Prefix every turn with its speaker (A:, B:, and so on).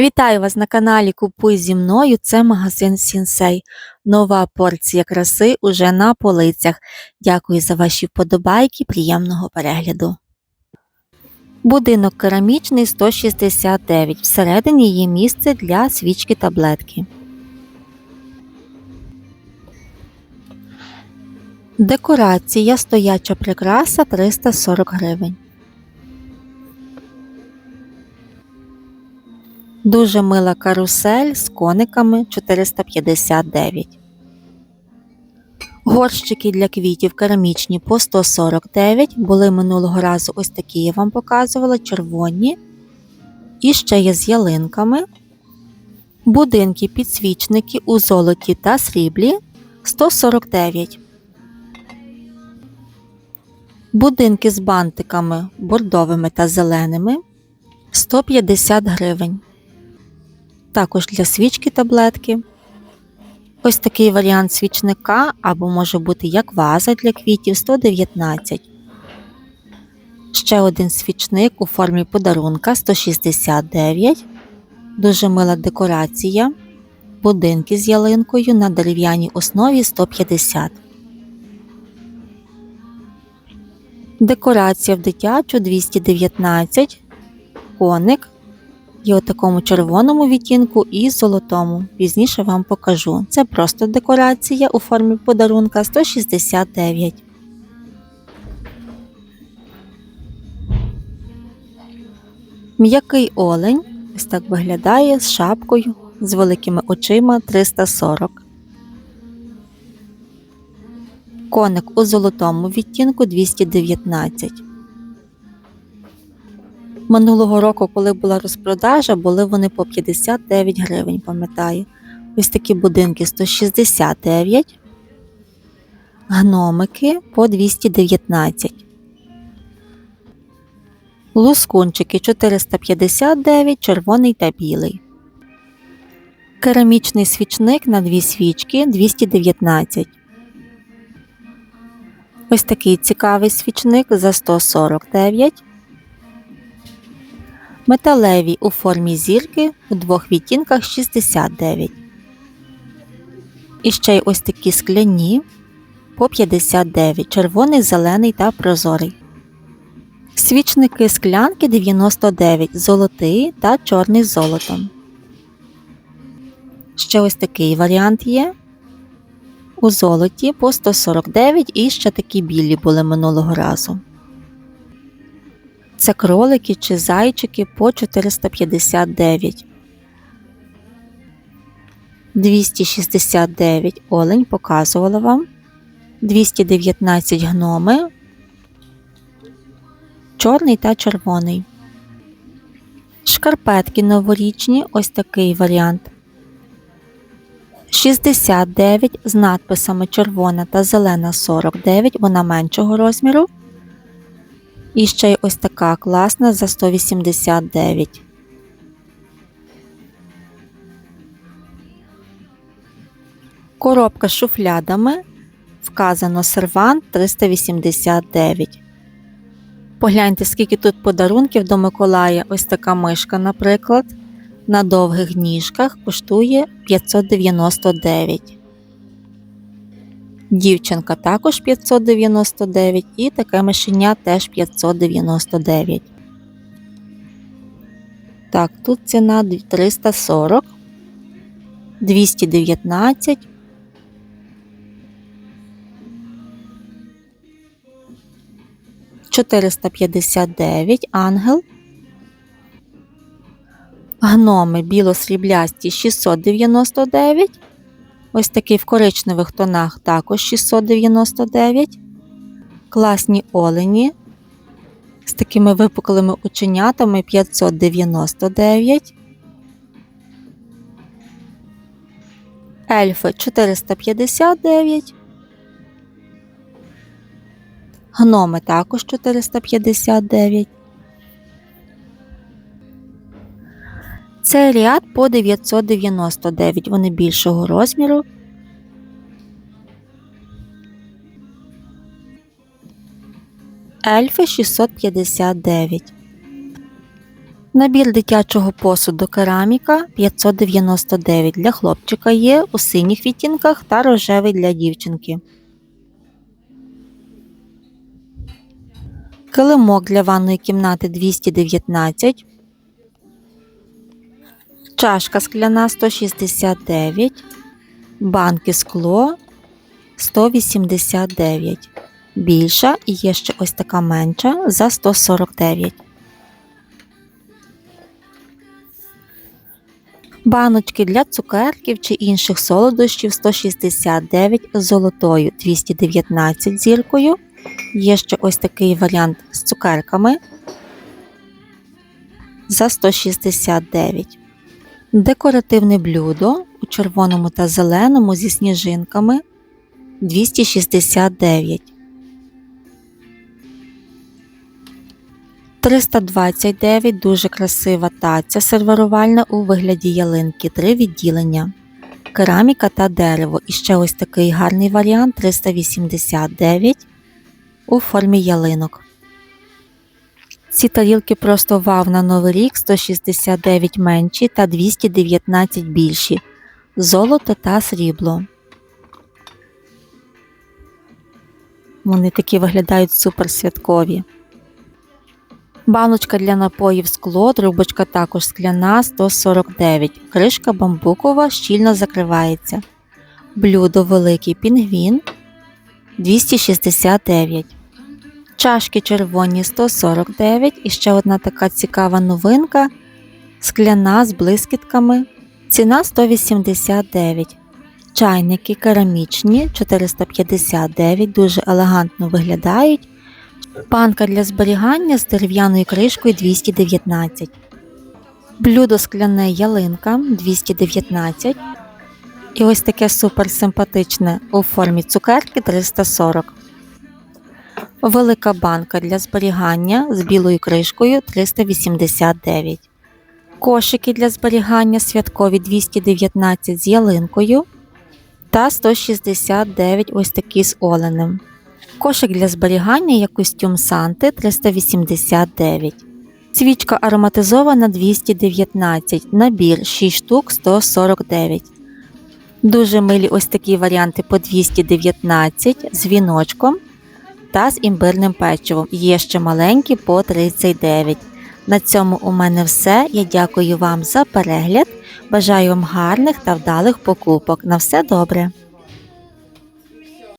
A: Вітаю вас на каналі Купуй зі мною. Це магазин Сінсей. Нова порція краси уже на полицях. Дякую за ваші вподобайки. Приємного перегляду. Будинок керамічний 169. Всередині є місце для свічки таблетки. Декорація стояча прикраса 340 гривень. Дуже мила карусель з кониками 459. Горщики для квітів керамічні по 149. Були минулого разу ось такі я вам показувала, червоні. І ще є з ялинками. Будинки підсвічники у золоті та сріблі 149. Будинки з бантиками бордовими та зеленими 150 гривень також для свічки таблетки. Ось такий варіант свічника, або може бути як ваза для квітів 119. Ще один свічник у формі подарунка 169. Дуже мила декорація. Будинки з ялинкою на дерев'яній основі 150. Декорація в дитячу 219. Коник Є у такому червоному відтінку і золотому. Пізніше вам покажу. Це просто декорація у формі подарунка 169. М'який олень. Ось так виглядає з шапкою, з великими очима 340. Коник у золотому відтінку 219. Минулого року, коли була розпродажа, були вони по 59 гривень, пам'ятаю. Ось такі будинки 169, гномики по 219. Лускунчики 459, червоний та білий. Керамічний свічник на дві свічки 219. Ось такий цікавий свічник за 149 металеві у формі зірки у двох відтінках 69. І ще й ось такі скляні по 59, червоний, зелений та прозорий. Свічники склянки 99, золотий та чорний з золотом. Ще ось такий варіант є. У золоті по 149 і ще такі білі були минулого разу. Це кролики чи зайчики по 459. 269 олень показувала вам. 219 гноми. Чорний та червоний. Шкарпетки новорічні. Ось такий варіант. 69 з надписами червона та зелена 49. Вона меншого розміру. І ще й ось така класна за 189. Коробка з шуфлядами. Вказано сервант 389. Погляньте, скільки тут подарунків до Миколая. Ось така мишка, наприклад. На довгих ніжках коштує 599. Дівчинка також 599 і таке мишеня теж 599. Так, тут ціна 340, 219. Чотириста п'ятдесят дев'ять ангел. Гноми біло-сріблясті 699 Ось такий в коричневих тонах також 699. Класні олені з такими випуклими оченятами 599. Ельфи 459. Гноми також 459. Це ряд по 999, вони більшого розміру. Ельфи 659. Набір дитячого посуду кераміка 599 для хлопчика є у синіх відтінках та рожевий для дівчинки. Килимок для ванної кімнати 219. Чашка скляна 169. Банки скло 189. Більша і є ще ось така менша за 149. Баночки для цукерків чи інших солодощів 169 з золотою 219 зіркою. Є ще ось такий варіант з цукерками за 169. Декоративне блюдо у червоному та зеленому зі сніжинками 269. 329 дуже красива таця сервірувальна у вигляді ялинки, три відділення. Кераміка та дерево. І ще ось такий гарний варіант 389 у формі ялинок. Ці тарілки просто вав на Новий рік 169 менші та 219 більші. Золото та срібло. Вони такі виглядають супер святкові. Баночка для напоїв скло, трубочка також скляна 149. Кришка бамбукова щільно закривається. Блюдо великий пінгвін 269. Чашки червоні 149 і ще одна така цікава новинка. Скляна з блискітками. Ціна 189. Чайники керамічні 459, дуже елегантно виглядають. Банка для зберігання з дерев'яною кришкою 219. Блюдо скляне ялинка 219. І ось таке супер симпатичне у формі цукерки 340. Велика банка для зберігання з білою кришкою 389. Кошики для зберігання святкові 219 з ялинкою та 169 ось такі з оленем. Кошик для зберігання є костюм Санти 389. Свічка ароматизована 219. Набір 6 штук 149. Дуже милі ось такі варіанти по 219 з віночком та з імбирним печивом. Є ще маленькі по 39. На цьому у мене все. Я дякую вам за перегляд. Бажаю вам гарних та вдалих покупок. На все добре!